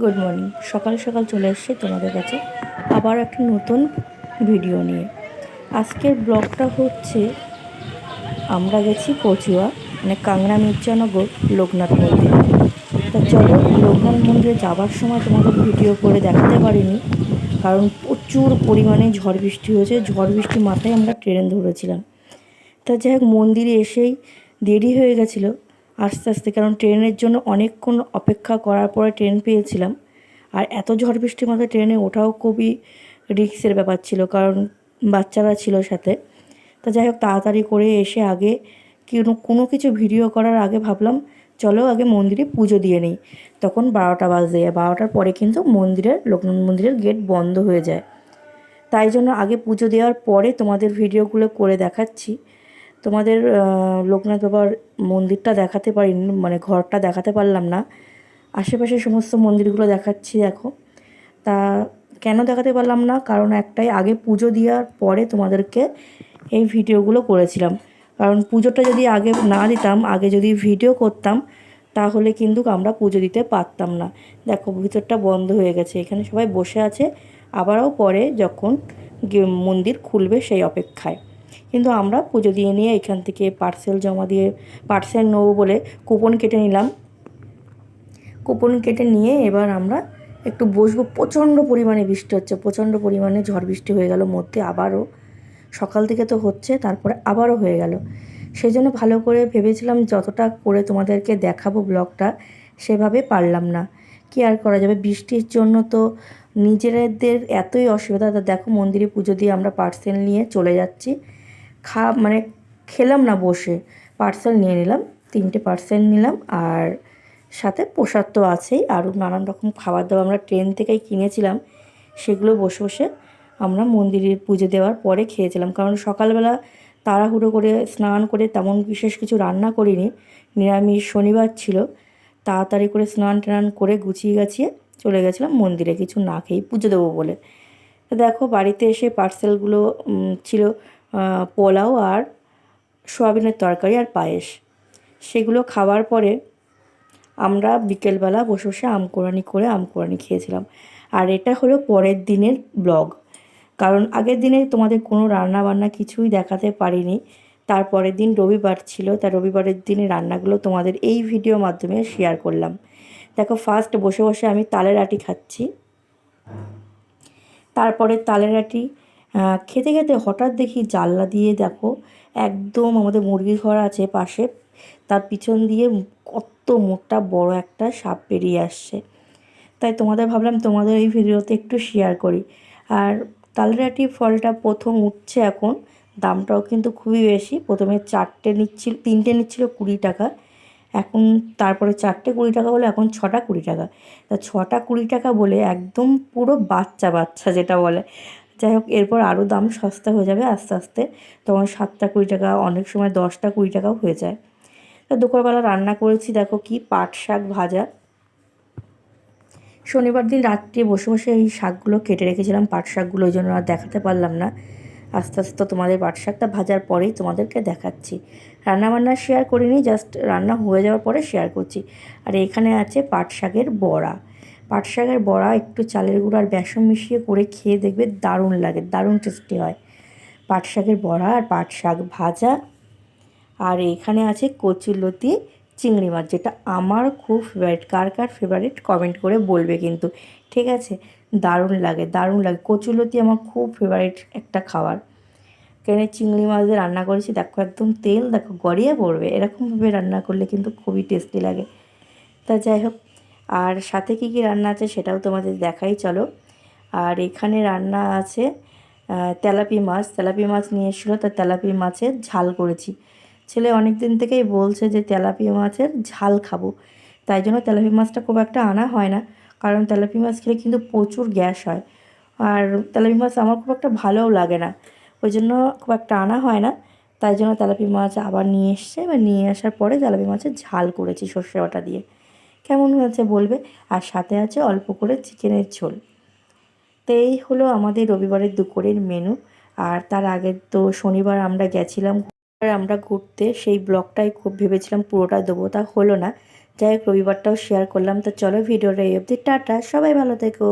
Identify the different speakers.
Speaker 1: Good morning সকাল সকাল চলে এসেছি তোমাদের কাছে আবার একটা নতুন ভিডিও নিয়ে। আজকের ব্লগটা হচ্ছে, আমরা গেছি কচুয়া মানে কাংড়া মির্জানগর লোকনাথ মন্দির। তা চলো লোকনাথ মন্দিরে যাবার সময় তোমাদের ভিডিও করে দেখাতে পারিনি, কারণ প্রচুর পরিমাণে ঝড় বৃষ্টি হয়েছে। ঝড় বৃষ্টি মাথায় আমরা ট্রেন ধরেছিলাম। তা যাই হোক, মন্দিরে এসেই দেরি হয়ে গেছিল। আস্তে আস্তে, কারণ ট্রেনের জন্য অনেকক্ষণ অপেক্ষা করার পরে ট্রেন পেয়েছিলাম। আর এত ঝড় বৃষ্টির মধ্যে ট্রেনে ওঠাও খুবই রিক্সের ব্যাপার ছিল, কারণ বাচ্চারা ছিল সাথে। তা যাই হোক, তাড়াতাড়ি করে এসে আগে কোনো কোনো কিছু ভিডিও করার আগে ভাবলাম, চলো আগে মন্দিরে পুজো দিয়ে নিই। তখন বারোটা বাজে, বারোটার পরে কিন্তু মন্দিরের, লোকনাথ মন্দিরের গেট বন্ধ হয়ে যায়। তাই জন্য আগে পুজো দেওয়ার পরে তোমাদের ভিডিওগুলো করে দেখাচ্ছি। তোমাদের লোকনাথ বাবার মন্দিরটা দেখাতে পারিনি মানে ঘরটা দেখাতে পারলাম না। আশেপাশে সমস্ত মন্দিরগুলো দেখাচ্ছি, দেখো। তা কেন দেখাতে পারলাম না? কারণ একটাই, আগে পুজো দেওয়ার পরে তোমাদেরকে এই ভিডিওগুলো করেছিলাম। কারণ পুজোটা যদি আগে না দিতাম, আগে যদি ভিডিও করতাম, তাহলে কিন্তু আমরা পুজো দিতে পারতাম না। দেখো, ভিতরটা বন্ধ হয়ে গেছে। এখানে সবাই বসে আছে। আবারও পরে যখন মন্দির খুলবে সেই অপেক্ষায়। কিন্তু আমরা পুজো দিয়ে নিয়ে এখান থেকে পার্সেল জমা দিয়ে পার্সেল নেব বলে কুপন কেটে নিলাম। কুপন কেটে নিয়ে এবার আমরা একটু বসবো। প্রচণ্ড পরিমাণে বৃষ্টি হচ্ছে, প্রচণ্ড পরিমাণে ঝড় বৃষ্টি হয়ে গেল, মধ্যে আবারও সকাল থেকে তো হচ্ছে, তারপরে আবারও হয়ে গেল। সেই জন্য ভালো করে ভেবেছিলাম যতটা করে তোমাদেরকে দেখাবো ব্লগটা সেভাবে পারলাম না। কি আর করা যাবে? বৃষ্টির জন্য তো নিজেদের এতই অসুবিধা। দেখো মন্দিরে পুজো দিয়ে আমরা পার্সেল নিয়ে চলে যাচ্ছি। খা মানে খেলাম না বসে। পার্সেল নিয়ে নিলাম, তিনটে পার্সেল নিলাম আর সাথে প্রসাদ তো আছেই। আরও নানান রকম খাবার দাবার আমরা ট্রেন থেকেই কিনেছিলাম। সেগুলো বসে বসে আমরা মন্দিরের পুজো দেওয়ার পরে খেয়েছিলাম। কারণ সকালবেলা তাড়াহুড়ো করে স্নান করে তেমন বিশেষ কিছু রান্না করিনি। নিরামিষ শনিবার ছিল। তাড়াতাড়ি করে স্নান টান করে গুছিয়ে গাছিয়ে চলে গেছিলাম মন্দিরে। কিছু না খেয়েই পুজো দেবো বলে। দেখো বাড়িতে এসে পার্সেলগুলো ছিল। পোলাও আর সোয়াবিনের তরকারি আর পায়েস। সেগুলো খাওয়ার পরে আমরা বিকেলবেলা বসে বসে আমকোরানি করে আমকোরানি খেয়েছিলাম। আর এটা হলো পরের দিনের ব্লগ। কারণ আগের দিনে তোমাদের কোনো রান্না বান্না কিছুই দেখাতে পারিনি। তারপরের দিন রবিবার ছিল, তা রবিবারের দিনে রান্নাগুলো তোমাদের এই ভিডিও মাধ্যমে শেয়ার করলাম। দেখো ফার্স্ট বসে বসে আমি তালের আটি খাচ্ছি। তারপরে তালের আটি খেতে খেতে হঠাৎ দেখি জানলা দিয়ে দেখো একদম আমাদের মুরগির ঘর আছে পাশে। তার পিছন দিয়ে কত মোটা বড় একটা সাপ বেরিয়ে আসছে। তাই তোমাদের ভাবলাম তোমাদের এই ভিডিওতে একটু শেয়ার করি। আর তালরাটি ফলটা প্রথম উঠছে এখন, দামটাও কিন্তু খুবই বেশি। প্রথমে চারটে নিচ্ছিল, তিনটে নিচ্ছিল কুড়ি টাকা। এখন তারপরে চারটে কুড়ি টাকা বলে এখন ছটা কুড়ি টাকা। তা ছটা কুড়ি টাকা বলে একদম পুরো বাচ্চা বাচ্চা যেটা বলে। যাই হোক, এরপর আরও দাম সস্তা হয়ে যাবে আস্তে আস্তে। তখন সাতটা কুড়ি টাকা, অনেক সময় দশটা কুড়ি টাকাও হয়ে যায়। তা দুপুরবেলা রান্না করেছি, দেখো কি পাট শাক ভাজা। শনিবার দিন রাত্রে বসে বসে এই শাকগুলো কেটে রেখেছিলাম, পাট শাকগুলো ওই জন্য আর দেখাতে পারলাম না। আস্তে আস্তে তোমাদের পাট শাকটা ভাজার পরেই তোমাদেরকে দেখাচ্ছি। রান্নাবান্না শেয়ার করিনি জাস্ট রান্না হয়ে যাওয়ার পরে শেয়ার করছি। আর এখানে আছে পাট শাকের বড়া। পাট শাকের বড়া একটু চালের গুঁড়ো আর বেসন মিশিয়ে করে খেয়ে দেখবে দারুণ লাগে, দারুণ টেস্টি হয়। পাট শাকের বড়া আর পাট শাক ভাজা। আর এখানে আছে কচুলতি চিংড়ি মাছ, যেটা আমার খুব ফেভারিট কার কার ফেভারিট কমেন্ট করে বলবে কিন্তু। ঠিক আছে? দারুণ লাগে দারুণ লাগে। কচুলতি আমার খুব ফেভারিট একটা খাবার। কেন চিংড়ি মাছ দিয়ে রান্না করেছি, দেখো একদম তেল, দেখো গড়িয়ে পড়বে। এরকমভাবে রান্না করলে কিন্তু খুবই টেস্টি লাগে। তা যাই হোক আর সাথে কী কী রান্না আছে সেটাও তোমাদের দেখাই, চলো। আর এখানে রান্না আছে তেলাপি মাছ। তেলাপি মাছ নিয়ে এসেছিল, তা তেলাপি মাছের ঝাল করেছি। ছেলে অনেক দিন থেকেই বলছে যে তেলাপি মাছের ঝাল খাব। তাই জন্য তেলাপি মাছটা খুব একটা আনা হয় না, কারণ তেলাপি মাছ খেলে কিন্তু প্রচুর গ্যাস হয়। আর তেলাপি মাছ আমার খুব একটা ভালোও লাগে না, ওই জন্য খুব একটা আনা হয় না। তাই জন্য তেলাপি মাছ আবার নিয়ে এসছে, এবার নিয়ে আসার পরে তেলাপি মাছের ঝাল করেছি সর্ষে বাটা দিয়ে। কেমন হয়েছে বলবে? আর সাথে আছে অল্প করে চিকেনের ঝোল। তো এই হলো আমাদের রবিবারের দুপুরের মেনু আর তার আগের তো শনিবার আমরা গেছিলাম আমরা ঘুরতে সেই ব্লগটাই খুব ভেবেছিলাম, পুরোটা দেবো। তা হলো না। যাই হোক, রবিবারটাও শেয়ার করলাম। তো চলো ভিডিওটা এই অবধি। টাটা। সবাই ভালো থেকো।